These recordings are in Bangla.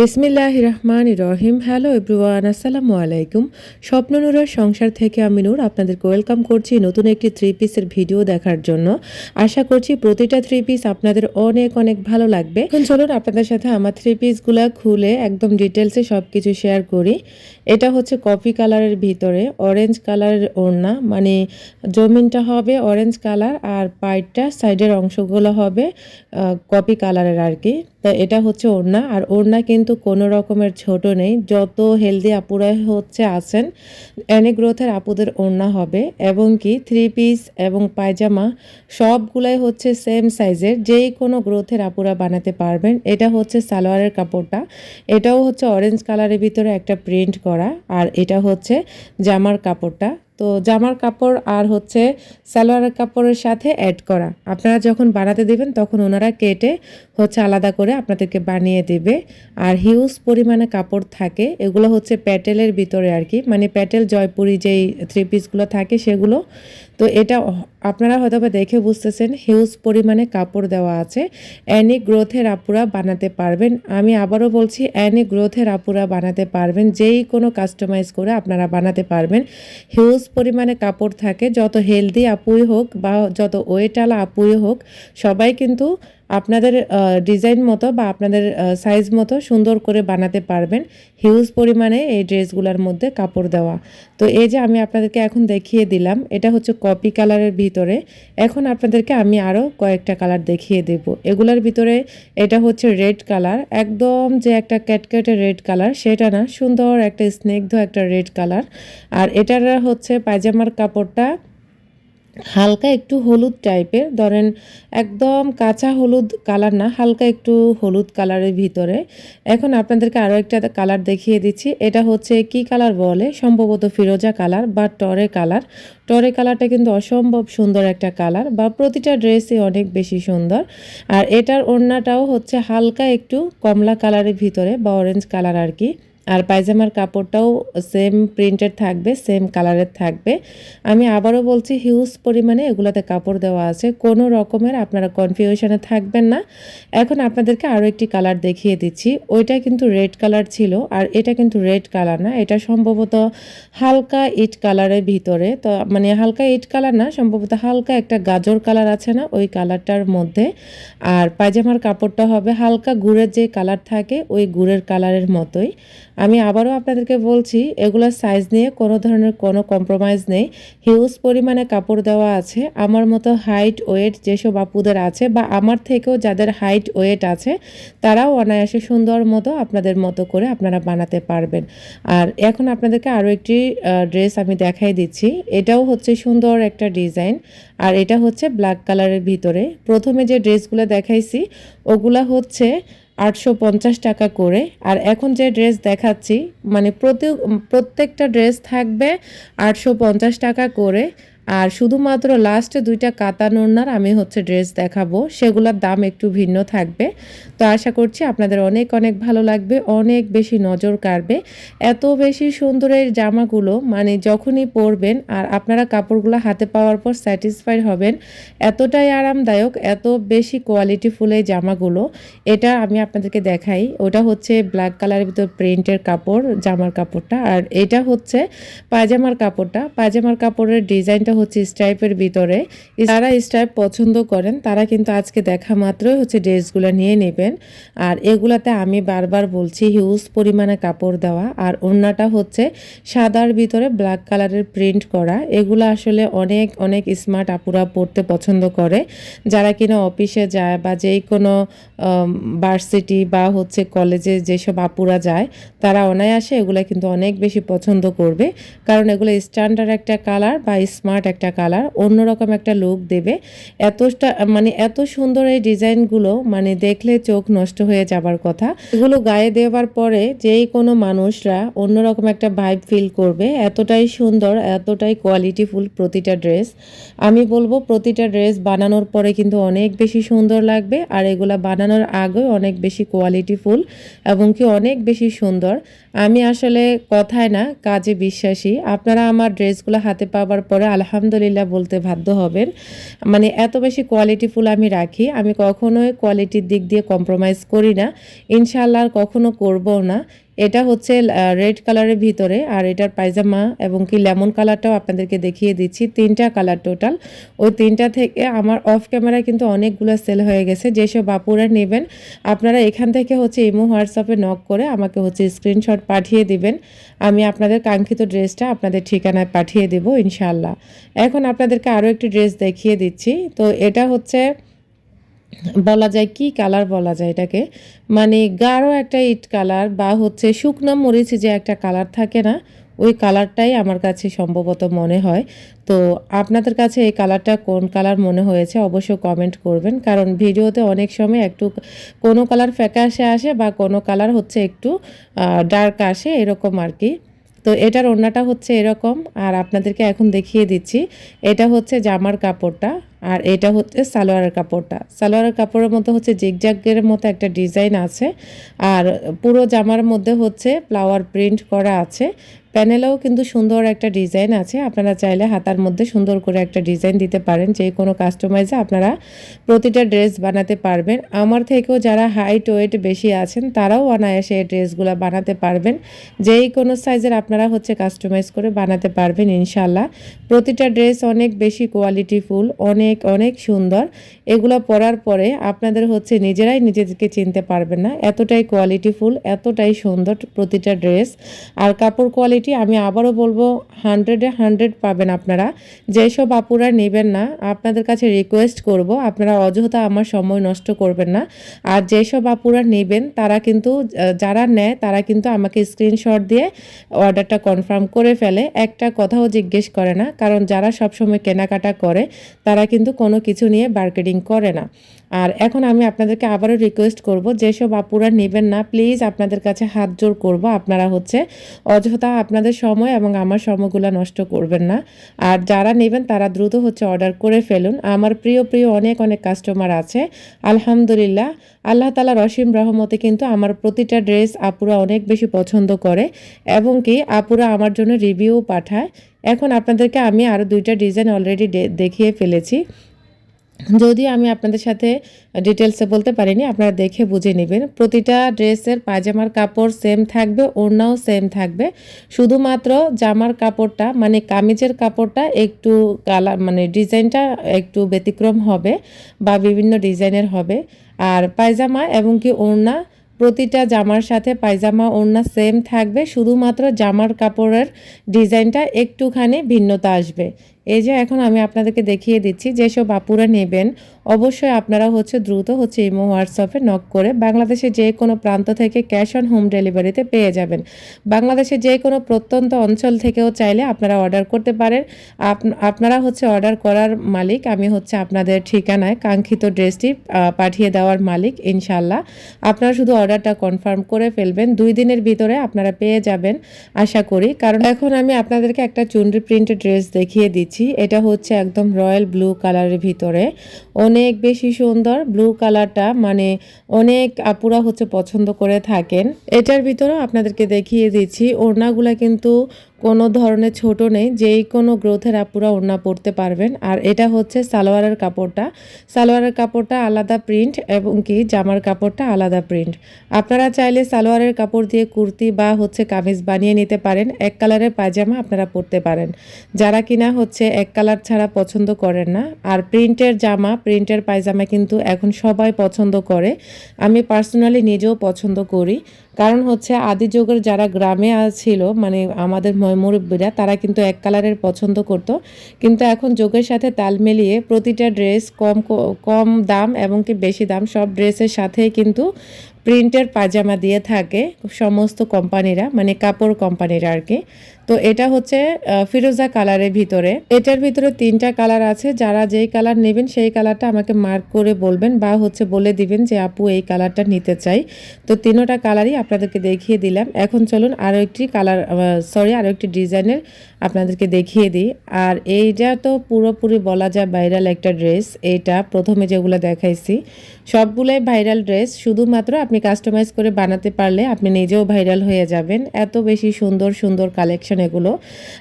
বিসমিল্লাহ রহমান রহিম হ্যালো এভরিওয়ান আসসালামু আলাইকুম। স্বপ্ননুরের সংসার থেকে আমি নূর, আপনাদেরকে ওয়েলকাম করছি নতুন একটি থ্রি পিসের ভিডিও দেখার জন্য। আশা করছি প্রতিটা থ্রি পিস আপনাদের অনেক অনেক ভালো লাগবে। এখন চলুন আপনাদের সাথে আমার থ্রি পিসগুলো খুলে একদম ডিটেলসে সব কিছু শেয়ার করি। এটা হচ্ছে কফি কালারের ভিতরে অরেঞ্জ কালারের ওড়না মানে জমিনটা হবে অরেঞ্জ কালার আর পাইটটা সাইডের অংশগুলো হবে কপি কালারের আর কি। তা এটা হচ্ছে ওড়না, আর ওড়না কিন্তু কোনো রকমের ছোট নেই। যত হেলদি আপুরা হচ্ছে আছেন অনেক গ্রোথের আপুদের ওড়না হবে এবং কি থ্রি পিস এবং পায়জামা সবগুলাই হচ্ছে সেম সাইজের যেই কোনো গ্রোথের আপুরা বানাতে পারবেন। এটা হচ্ছে সালোয়ারের কাপড়টা। এটাও হচ্ছে অরেঞ্জ কালারের ভিতরে একটা প্রিন্ট করা। আর এটা হচ্ছে জামার কাপড়টা। তো জামার কাপড় আর হচ্ছে সালোয়ারের কাপড়ের সাথে অ্যাড করা। আপনারা যখন বানাতে দেবেন, তখন ওনারা কেটে হচ্ছে আলাদা করে আপনাদেরকে বানিয়ে দেবে। আর হিউজ পরিমাণে কাপড় থাকে, এগুলো হচ্ছে প্যাটেলের ভিতরে আর কি মানে প্যাটেল জয়পুরি যেই থ্রি পিসগুলো থাকে সেগুলো। তো এটা আপনারা হয়তো বা দেখে বুঝতেছেন হিউজ পরিমাণে কাপড় দেওয়া আছে। অ্যানি গ্রোথের আপুরা বানাতে পারবেন। আমি আবারও বলছি অ্যানি গ্রোথের আপুরা বানাতে পারবেন। যেই কোনো কাস্টমাইজ করে আপনারা বানাতে পারবেন। হিউজ পরিমাণে কাপড় থাকে যত হেলদি আপুই হোক বা যত ওয়েটালা আপুই হোক সবাই কিন্তু আপনাদের ডিজাইন মতো বা আপনাদের সাইজ মতো সুন্দর করে বানাতে পারবেন হিউজ পরিমাণে এই ড্রেসগুলোর মধ্যে কাপড় দেওয়া। তো এই যে আমি আপনাদেরকে এখন দেখিয়ে দিলাম, এটা হচ্ছে কপি কালারের ভিতরে। এখন আপনাদেরকে আমি আরও কয়েকটা কালার দেখিয়ে দেব। এগুলার ভিতরে এটা হচ্ছে রেড কালার একদম যে একটা ক্যাটক্যাটে রেড কালার সেটা না, সুন্দর একটা স্নেগ্ধ একটা রেড কালার আর এটার হচ্ছে পায়জামার কাপড়টা হালকা একটু হলুদ টাইপের। ধরেন একদম কাঁচা হলুদ কালার না, হালকা একটু হলুদ কালারের ভিতরে। এখন আপনাদেরকে আরও একটা কালার দেখিয়ে দিচ্ছি। এটা হচ্ছে কি কালার বলে? সম্ভবত ফিরোজা কালার বা টরে কালার। টরে কালারটা কিন্তু অসম্ভব সুন্দর একটা কালার বা প্রতিটা ড্রেসই অনেক বেশি সুন্দর। আর এটার ওড়নাটাও হচ্ছে হালকা একটু কমলা কালারের ভিতরে বা অরেঞ্জ কালার আর কি। আর পায়জামার কাপড়টাও সেম প্রিন্টের থাকবে সেম কালারের থাকবে। আমি আবারও বলছি হিউজ পরিমাণে এগুলোতে কাপড় দেওয়া আছে। কোনো রকমের আপনারা কনফিউশনে থাকবেন না। এখন আপনাদেরকে আরও একটি কালার দেখিয়ে দিচ্ছি। ওইটা কিন্তু রেড কালার ছিল, আর এটা কিন্তু রেড কালার না। এটা সম্ভবত হালকা ইট কালারের ভিতরে। তো মানে হালকা ইট কালার না, সম্ভবত হালকা একটা গাজর কালার আছে না, ওই কালারটার মধ্যে। আর পায়জামার কাপড়টা হবে হালকা গুড়ের যে কালার থাকে, ওই গুড়ের কালারের মতোই। আমি আবারও আপনাদেরকে বলছি, এগুলোর সাইজ নিয়ে কোনো ধরনের কোনো কম্প্রোমাইজ নেই। হিউজ পরিমাণে কাপড় দেওয়া আছে। আমার মতো হাইট ওয়েট যেসব আপুদের আছে বা আমার থেকেও যাদের হাইট ওয়েট আছে, তারাও অনায়াসে সুন্দর মতো আপনাদের মতো করে আপনারা বানাতে পারবেন। আর এখন আপনাদেরকে আরও একটি ড্রেস আমি দেখাই দিচ্ছি। এটাও হচ্ছে সুন্দর একটা ডিজাইন আর এটা হচ্ছে ব্ল্যাক কালারের ভিতরে। প্রথমে যে ড্রেসগুলো দেখাইছি, ওগুলা হচ্ছে আটশো পঞ্চাশ টাকা করে। আর এখন যে ড্রেস দেখাচ্ছি মানে প্রতি প্রত্যেকটা ড্রেস থাকবে আটশো পঞ্চাশ টাকা করে। আর শুধুমাত্র লাস্টে দুইটা কাতা নোনার আমি হচ্ছে ড্রেস দেখাবো, সেগুলোর দাম একটু ভিন্ন থাকবে। তো আশা করছি আপনাদের অনেক অনেক ভালো লাগবে, অনেক বেশি নজর কাড়বে। এত বেশি সুন্দর এই জামাগুলো মানে যখনই পরবেন আর আপনারা কাপড়গুলো হাতে পাওয়ার পর স্যাটিসফাইড হবেন, এতটাই আরামদায়ক, এত বেশি কোয়ালিটিফুল এই জামাগুলো। এটা আমি আপনাদেরকে দেখাই, ওটা হচ্ছে ব্ল্যাক কালারের ভিতর প্রিন্টের কাপড়, জামার কাপড়টা। আর এটা হচ্ছে পায়জামার কাপড়টা, পায়জামার কাপড়ের ডিজাইনটা হচ্ছে স্ট্রাইপের ভিতরে। যারা স্ট্রাইপ পছন্দ করেন, তারা কিন্তু আজকে দেখা মাত্রই হচ্ছে ড্রেসগুলো নিয়ে নেবেন। আর এগুলাতে আমি বারবার বলছি হিউজ পরিমাণে কাপড় দেওয়া। আর ওড়নাটা হচ্ছে সাদার ভিতরে ব্ল্যাক কালারের প্রিন্ট করা। এগুলো আসলে অনেক অনেক স্মার্ট আপুরা পড়তে পছন্দ করে। যারা কিনা অফিসে যায় বা যেই কোনো ভার্সিটি বা হচ্ছে কলেজে যেসব আপুরা যায়, তারা অনায়াসে এগুলো কিন্তু অনেক বেশি পছন্দ করবে। কারণ এগুলো স্ট্যান্ডার্ড একটা কালার বা স্মার্ট একটা কালার অন্যরকম একটা লুক দেবে। এতটা মানে এত সুন্দর এই ডিজাইনগুলো মানে দেখলে চোখ নষ্ট হয়ে যাবার কথা। এগুলো গায়ে দেওয়ার পরে যেই কোনো মানুষরা অন্যরকম একটা ভাইব ফিল করবে, এতটাই সুন্দর, এতটাই কোয়ালিটিফুল প্রতিটা ড্রেস আমি বলব প্রতিটা ড্রেস বানানোর পরে কিন্তু অনেক বেশি সুন্দর লাগবে, আর এগুলা বানানোর আগে অনেক বেশি কোয়ালিটিফুল এবং কি অনেক বেশি সুন্দর। আমি আসলে কথায় না, কাজে বিশ্বাসী। আপনারা আমার ড্রেসগুলো হাতে পাওয়ার পরে আলহামদুলিল্লাহ বলতে বাধ্য হবেন। মানে এত বেশি কোয়ালিটি ফুল আমি রাখি, আমি কখনোই কোয়ালিটির দিক দিয়ে কম্প্রোমাইজ করি না। ইনশাল্লাহ আর কখনো করবও না। এটা হচ্ছে রেড কালারের ভিতরে আর এটার পায়জামা এবং কি লেমন কালারটাও আপনাদেরকে দেখিয়ে দিচ্ছি, তিনটা কালার টোটাল। ওই তিনটা থেকে আমার অফ ক্যামেরায় কিন্তু অনেকগুলো সেল হয়ে গেছে, যেসব বাপুরা নেবেন, আপনারা এখান থেকে হচ্ছে ইমো, হোয়াটসঅ্যাপে নক করে আমাকে হচ্ছে স্ক্রিনশট পাঠিয়ে দিবেন। আমি আপনাদের কাঙ্ক্ষিত ড্রেসটা আপনাদের ঠিকানায় পাঠিয়ে দেব ইনশাল্লাহ এখন আপনাদেরকে আরও একটি ড্রেস দেখিয়ে দিচ্ছি, তো এটা হচ্ছে বলা যায় কি কালার বলা যায় এটাকে? মানে গাঢ় একটা ইট কালার বা হচ্ছে শুকনো মরিচ যে একটা কালার থাকে না, ওই কালারটাই আমার কাছে সম্ভবত মনে হয়। তো আপনাদের কাছে এই কালারটা কোন কালার মনে হয়েছে অবশ্যই কমেন্ট করবেন, কারণ ভিডিওতে অনেক সময় একটু কোনো কালার ফ্যাকাশে আসে বা কোনো কালার হচ্ছে একটু ডার্ক আসে, এরকম আর কি। তো এটার ওড়নাটা হচ্ছে এরকম, আর আপনাদেরকে এখন দেখিয়ে দিচ্ছি। এটা হচ্ছে জামার কাপড়টা, আর এটা হচ্ছে সালোয়ারের কাপড়টা। সালোয়ারের কাপড়ের মধ্যে হচ্ছে জিগজাগের মতো একটা ডিজাইন আছে, আর পুরো জামার মধ্যে হচ্ছে ফ্লাওয়ার প্রিন্ট করা আছে। প্যানেলেও কিন্তু সুন্দর একটা ডিজাইন আছে। আপনারা চাইলে হাতার মধ্যে সুন্দর করে একটা ডিজাইন দিতে পারেন। যে কোনো কাস্টমাইজে আপনারা প্রতিটা ড্রেস বানাতে পারবেন। আমার থেকেও যারা হাইট, ওয়েট বেশি আছেন, তারাও অনায়াসে এই ড্রেসগুলো বানাতে পারবেন। যেই কোনো সাইজের আপনারা হচ্ছে কাস্টমাইজ করে বানাতে পারবেন ইনশাল্লাহ প্রতিটা ড্রেস অনেক বেশি কোয়ালিটিফুল অনেক অনেক সুন্দর। এগুলো পরার পরে আপনাদের হচ্ছে নিজেরাই নিজেদেরকে চিনতে পারবেন না। এতটাই কোয়ালিটিফুল এতটাই সুন্দর প্রতিটা ড্রেস। আর কাপড় কোয়ালিটি কোয়ালিটি আমি আবারও বলব হান্ড্রেডে হান্ড্রেড পাবেন আপনারা। যেসব আপুরা নেবেন না, আপনাদের কাছে রিকোয়েস্ট করব, আপনারা অযথা আমার সময় নষ্ট করবেন না। আর যেসব আপুরা নেবেন, তারা কিন্তু যারা নেয়, তারা কিন্তু আমাকে স্ক্রিনশট দিয়ে অর্ডারটা কনফার্ম করে ফেলে। একটা কথাও জিজ্ঞেস করে না, কারণ যারা সবসময় কেনাকাটা করে, তারা কিন্তু কোনো কিছু নিয়ে মার্কেটিং করে না। আর এখন আমি আপনাদেরকে আবারও রিকোয়েস্ট করব, যেসব আপুরা নেবেন না প্লিজ আপনাদের কাছে হাত জোর করব। আপনারা হচ্ছে অযথা আপনাদের সময় এবং আমার সময়গুলো নষ্ট করবেন না। আর যারা নেবেন, তারা দ্রুত হচ্ছে অর্ডার করে ফেলুন। আমার প্রিয় প্রিয় অনেক অনেক কাস্টমার আছে। আলহামদুলিল্লাহ, আল্লাহ তালা রসিম রহমতে কিন্তু আমার প্রতিটা ড্রেস আপুরা অনেক বেশি পছন্দ করে এবং কি আপুরা আমার জন্য রিভিউ পাঠায়। এখন আপনাদেরকে আমি আরও দুইটা ডিজাইন অলরেডি দেখিয়ে ফেলেছি। যদি আমি আপনাদের সাথে ডিটেলসে বলতে পারিনি, আপনারা দেখে বুঝে নেবেন। প্রতিটা ড্রেসের পায়জামার কাপড় সেম থাকবে, ওড়নাও সেম থাকবে। শুধুমাত্র জামার কাপড়টা মানে কামিজের কাপড়টা একটু কালার মানে ডিজাইনটা একটু ব্যতিক্রম হবে বা বিভিন্ন ডিজাইনের হবে। আর পায়জামা এবং কি ওড়না, প্রতিটা জামার সাথে পায়জামা, ওড়না সেম থাকবে। শুধুমাত্র জামার কাপড়ের ডিজাইনটা একটুখানি ভিন্নতা আসবে। এই যে এখন আমি আপনাদেরকে দেখিয়ে দিচ্ছি যেসব বাপুরা নেবেন অবশ্যই আপনারা হচ্ছে দ্রুত হচ্ছে ইমো হোয়াটসঅ্যাপে নক করে বাংলাদেশে যে কোনো প্রান্ত থেকে ক্যাশ অন হোম ডেলিভারিতে পেয়ে যাবেন। বাংলাদেশে যে কোনো প্রত্যন্ত অঞ্চল থেকেও চাইলে আপনারা অর্ডার করতে পারেন। আপনারা হচ্ছে অর্ডার করার মালিক, আমি হচ্ছে আপনাদের ঠিকানায় কাঙ্ক্ষিত ড্রেসটি পাঠিয়ে দেওয়ার মালিক ইনশাল্লাহ আপনারা শুধু অর্ডারটা কনফার্ম করে ফেলবেন। দুই দিনের ভিতরে আপনারা পেয়ে যাবেন, আশা করি। কারণ এখন আমি আপনাদেরকে একটা চুনরি প্রিন্টেড ড্রেস দেখিয়ে দিচ্ছি। এটা হচ্ছে একদম রয়্যাল ব্লু কালারের ভিতরে। অনেক বেশি সুন্দর ব্লু কালারটা মানে অনেক আপুরা হচ্ছে পছন্দ করে থাকেন। এটার ভিতরেও আপনাদেরকে দেখিয়ে দিচ্ছি, ওড়নাগুলা কিন্তু কোনো ধরনের ছোট নেই, যেই কোনো গ্রোথের আপুরা ওড়না পরতে পারবেন। আর এটা হচ্ছে সালোয়ারের কাপড়টা। সালোয়ারের কাপড়টা আলাদা প্রিন্ট এবং কি জামার কাপড়টা আলাদা প্রিন্ট। আপনারা চাইলে সালোয়ারের কাপড় দিয়ে কুর্তি বা হচ্ছে কামিজ বানিয়ে নিতে পারেন। এক কালারের পায়জামা আপনারা পরতে পারেন। যারা কিনা হচ্ছে এক কালার ছাড়া পছন্দ করেন না। আর প্রিন্টের জামা, প্রিন্টের পায়জামা কিন্তু এখন সবাই পছন্দ করে। আমি পার্সোনালি নিজেও পছন্দ করি। কারণ হচ্ছে আদি যুগের যারা গ্রামে ছিল মানে আমাদের মুরব্বীরা, তারা কিন্তু এক কালারের পছন্দ করত। কিন্তু এখন যোগের সাথে তাল মিলিয়ে প্রতিটা ড্রেস কম কম দাম এবং কি বেশি দাম সব ড্রেসের সাথেই কিন্তু প্রিন্টের পাজামা দিয়ে থাকে সমস্ত কোম্পানিরা মানে কাপড় কোম্পানিরা আর কি। তো এটা হচ্ছে ফিরোজা কালারের ভিতরে। এটার ভিতরে তিনটা কালার আছে, যারা যেই কালার নেবেন সেই কালারটা আমাকে মার্ক করে বলবেন বা হচ্ছে বলে দিবেন যে, আপু, এই কালারটা নিতে চাই। তো তিনোটা কালারই আপনাদেরকে দেখিয়ে দিলাম। এখন চলুন আরও একটি কালার সরি আরও একটি ডিজাইনের আপনাদেরকে দেখিয়ে দিই। আর এইটা তো পুরোপুরি বলা যায় ভাইরাল একটা ড্রেস। এইটা প্রথমে যেগুলো দেখাইছি, সবগুলোই ভাইরাল ড্রেস। শুধুমাত্র আপনি কাস্টমাইজ করে বানাতে পারলে আপনি নিজেও ভাইরাল হয়ে যাবেন। এত বেশি সুন্দর সুন্দর কালেকশন এগুলো।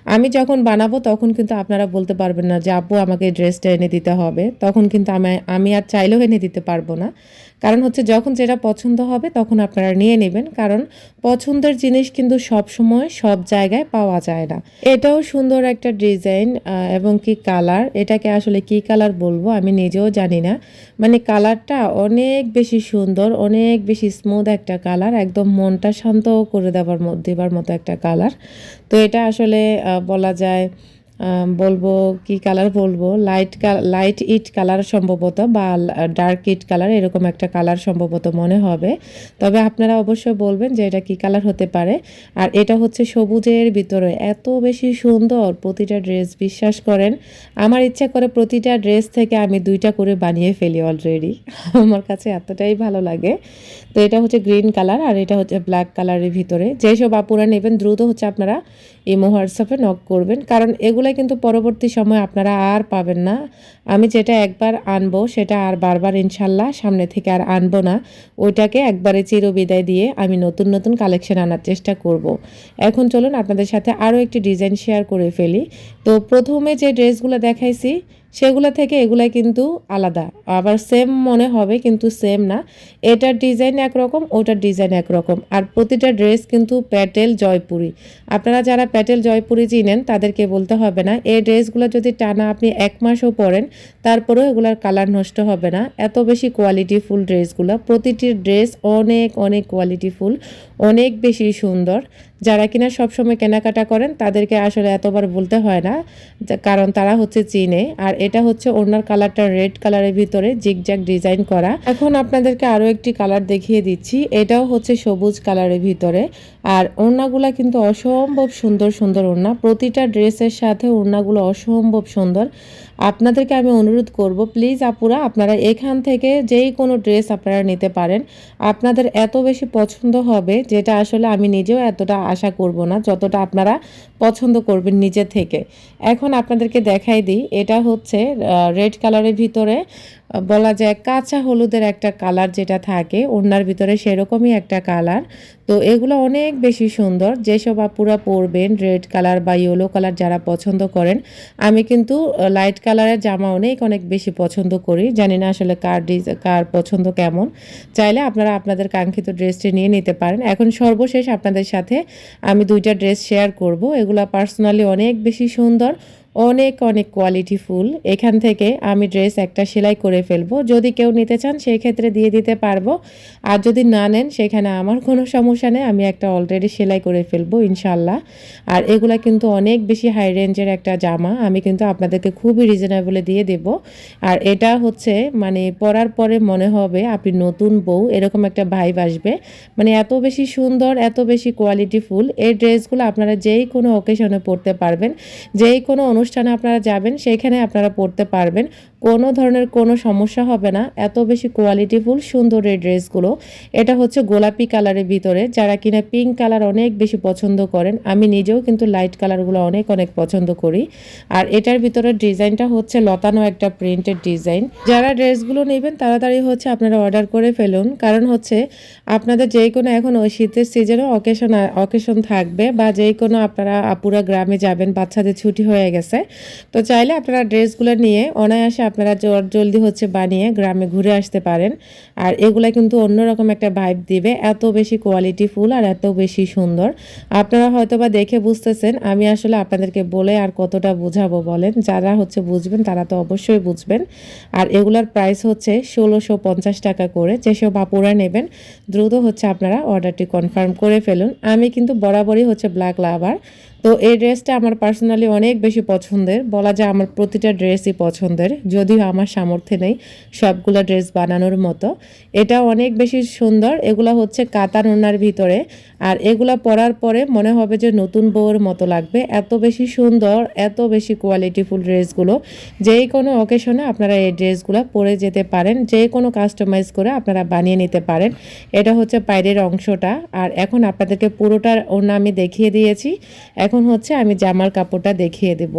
আমি যখন বানাবো তখন কিন্তু আপনারা বলতে পারবেন না যে আপু আমাকে ড্রেসটা এনে দিতে হবে। তখন কিন্তু আমি আমি আর চাইলেও এনে দিতে পারব না। কারণ হচ্ছে যখন যেটা পছন্দ হবে তখন আপনারা নিয়ে নেবেন। কারণ পছন্দের জিনিস কিন্তু সব সময় সব জায়গায় পাওয়া যায় না। এটাও সুন্দর একটা ডিজাইন এবং কি কালার? এটাকে আসলে কি কালার বলব আমি নিজেও জানি না। মানে কালারটা অনেক বেশি সুন্দর, অনেক বেশি স্মুথ একটা কালার, একদম মনটা শান্ত করে দেওয়ার দেওয়ার মতো একটা কালার। তো এটা আসলে বলা যায় বলব কি কালার বলব? লাইট লাইট ইট কালার সম্ভবত বা ডার্ক ইট কালার এরকম একটা কালার সম্ভবত মনে হবে। তবে আপনারা অবশ্যই বলবেন যে এটা কি কালার হতে পারে। আর এটা হচ্ছে সবুজের ভিতরে, এত বেশি সুন্দর প্রতিটা ড্রেস বিশ্বাস করেন। আমার ইচ্ছা করে প্রতিটা ড্রেস থেকে আমি দুইটা করে বানিয়ে ফেলি অলরেডি আমার কাছে এতটাই ভালো লাগে। তো এটা হচ্ছে গ্রিন কালার আর এটা হচ্ছে ব্ল্যাক কালারের ভিতরে। যেসব আপুরা নেবেন, দ্রুত হচ্ছে আপনারা ইমো হোয়াটসঅ্যাপে নক করবেন। কারণ এগুলো কিন্তু পরবর্তী সময় আপনারা আর পাবেন না। আমি যেটা একবার আনব, সেটা আর বারবার ইনশাল্লাহ সামনে থেকে আর আনব না। ওইটাকে একবারে চিরবিদায় দিয়ে আমি নতুন নতুন কালেকশন আনার চেষ্টা করব। এখন চলুন আপনাদের সাথে আরও একটি ডিজাইন শেয়ার করে ফেলি। তো প্রথমে যে ড্রেসগুলো দেখাইছি সেগুলো থেকে এগুলা কিন্তু আলাদা। আবার সেম মনে হবে, কিন্তু সেম না। এটার ডিজাইন একরকম, ওটার ডিজাইন একরকম। আর প্রতিটা ড্রেস কিন্তু প্যাটেল জয়পুরি। আপনারা যারা প্যাটেল জয়পুরি চিনেন, তাদেরকে বলতে হবে না, এই ড্রেসগুলো যদি টানা আপনি এক মাসও পরেন, তারপরেও এগুলার কালার নষ্ট হবে না। এত বেশি কোয়ালিটি ফুল ড্রেসগুলো প্রতিটি ড্রেস অনেক অনেক কোয়ালিটি ফুল অনেক বেশি সুন্দর। যারা কিনা সবসময় কেনাকাটা করেন, তাদেরকে আসলে এতবার বলতে হয় না কারণ তারা হচ্ছে চিনে। আর এটা হচ্ছে ওনার কালারটা রেড কালারের ভিতরে জিগজ্যাগ ডিজাইন করা। এখন আপনাদেরকে আরও একটি কালার দেখিয়ে দিচ্ছি। এটাও হচ্ছে সবুজ কালারের ভিতরে। আর ওড়নাগুলা কিন্তু অসম্ভব সুন্দর সুন্দর ওড়না। প্রতিটা ড্রেসের সাথে ওড়নাগুলো অসম্ভব সুন্দর। আপনাদেরকে আমি অনুরোধ করব, প্লিজ আপুরা, আপনারা এখান থেকে যেই কোনো ড্রেস আপনারা নিতে পারেন। আপনাদের এত বেশি পছন্দ হবে যেটা আসলে আমি নিজেও এতটা আশা করব না, যতটা আপনারা পছন্দ করবেন নিজে থেকে। এখন আপনাদেরকে দেখাই দিই। এটা হচ্ছে রেড কালারের ভিতরে বলা যায় কাঁচা হলুদের একটা কালার যেটা থাকে, ওড়নার ভিতরে সেরকমই একটা কালার। তো এগুলো অনেক বেশি সুন্দর, যেসব আপুরা পরবেন রেড কালার বা ইয়েলো কালার যারা পছন্দ করেন, আমি কিন্তু লাইট কালারের জামা অনেক অনেক বেশি পছন্দ করি, জানি না আসলে কার ডিজ, কার পছন্দ কেমন। চাইলে আপনারা আপনাদের কাঙ্ক্ষিত ড্রেসটি নিয়ে নিতে পারেন। এখন সর্বশেষ আপনাদের সাথে আমি দুইটা ড্রেস শেয়ার করব, এগুলা পার্সোনালি অনেক বেশি সুন্দর অনেক অনেক কোয়ালিটি ফুল। এখান থেকে আমি ড্রেস একটা সেলাই করে ফেলব। যদি কেউ নিতে চান সেই ক্ষেত্রে দিয়ে দিতে পারব। আর যদি না নেন, সেখানে আমার কোনো সমস্যা নেই। আমি একটা অলরেডি সেলাই করে ফেলব ইনশাল্লাহ আর এগুলা কিন্তু অনেক বেশি হাই রেঞ্জের একটা জামা। আমি কিন্তু আপনাদেরকে খুবই রিজনেবলে দিয়ে দেব। আর এটা হচ্ছে মানে পরার পরে মনে হবে আপনি নতুন বউ, এরকম একটা ভাইব আসবে। মানে এত বেশি সুন্দর, এত বেশি কোয়ালিটি ফুল। এই ড্রেসগুলো আপনারা যেই কোনো অকেশনে পরতে পারবেন। যেই কোনো অনুষ্ঠানে আপনারা যাবেন সেইখানে আপনারা পড়তে পারবেন। কোনো ধরনের কোনো সমস্যা হবে না। এত বেশি কোয়ালিটিফুল সুন্দর এই ড্রেসগুলো। এটা হচ্ছে গোলাপি কালারের ভিতরে। যারা কিনা পিঙ্ক কালার অনেক বেশি পছন্দ করেন, আমি নিজেও কিন্তু লাইট কালারগুলো অনেক অনেক পছন্দ করি। আর এটার ভিতরে ডিজাইনটা হচ্ছে লতানো একটা প্রিন্টেড ডিজাইন যারা ড্রেসগুলো নেবেন, তাড়াতাড়ি হচ্ছে আপনারা অর্ডার করে ফেলুন। কারণ হচ্ছে আপনাদের যে কোনো এখন ওই শীতের সিজনে অকেশন অকেশন থাকবে বা যেই কোনো আপনারা আপুরা গ্রামে যাবেন, বাচ্চাদের ছুটি হয়ে গেছে। তো চাইলে আপনারা ড্রেসগুলো নিয়ে অনায়াসে আপনারা জল- জলদি হচ্ছে বানিয়ে গ্রামে ঘুরে আসতে পারেন। আর এগুলা কিন্তু অন্যরকম একটা ভাইব দিবে। এত বেশি কোয়ালিটি ফুল আর এত বেশি সুন্দর। আপনারা হয়তো বা দেখে বুঝতেছেন, আমি আসলে আপনাদেরকে বলে আর কতটা বোঝাবো বলেন। যারা হচ্ছে বুঝবেন, তারা তো অবশ্যই বুঝবেন। আর এগুলার প্রাইস হচ্ছে ষোলোশো পঞ্চাশ টাকা করে। যেসব আপুরা নেবেন, দ্রুত হচ্ছে আপনারা অর্ডারটি কনফার্ম করে ফেলুন। আমি কিন্তু বরাবরই হচ্ছে ব্ল্যাক লাভার তো এই ড্রেসটা আমার পার্সোনালি অনেক বেশি পছন্দের। বলা যায় আমার প্রতিটা ড্রেসই পছন্দের, যদিও আমার সামর্থ্য নেই সবগুলো ড্রেস বানানোর মতো। এটা অনেক বেশি সুন্দর, এগুলা হচ্ছে কাতান ওনার ভিতরে। আর এগুলা পরার পরে মনে হবে যে নতুন বউয়ের মতো লাগবে। এত বেশি সুন্দর, এত বেশি কোয়ালিটিফুল ড্রেসগুলো। যেই কোনো অকেশনে আপনারা এই ড্রেসগুলো পরে যেতে পারেন, যে কোনো কাস্টমাইজ করে আপনারা বানিয়ে নিতে পারেন। এটা হচ্ছে বাইরের অংশটা। আর এখন আপনাদেরকে পুরোটার ওড়না আমি দেখিয়ে দিয়েছি। এখন হচ্ছে আমি জামার কাপড়টা দেখিয়ে দেব।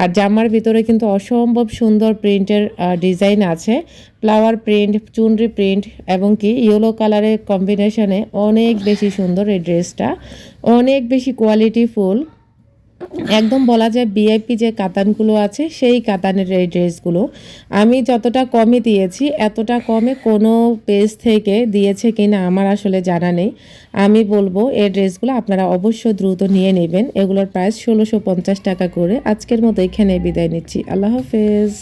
আর জামার ভিতরে কিন্তু অসম্ভব সুন্দর প্রিন্টের ডিজাইন আছে। ফ্লাওয়ার প্রিন্ট, চুনরি প্রিন্ট এবং কি ইয়েলো কালারের কম্বিনেশনে অনেক বেশি সুন্দর এই ড্রেসটা। অনেক বেশি কোয়ালিটিফুল একদম বলা যায় বিআইপি যে কাতানগুলো আছে, সেই কাতানের এই ড্রেসগুলো আমি যতটা কমে দিয়েছি, এতটা কমে কোনো পেজ থেকে দিয়েছে কিনা আমার আসলে জানা নেই। আমি বলব, এই ড্রেসগুলো আপনারা অবশ্য দ্রুত নিয়ে নেবেন। এগুলোর প্রাইস ষোলোশো টাকা করে। আজকের মতো এখানে বিদায় নিচ্ছি। আল্লাহ হাফেজ।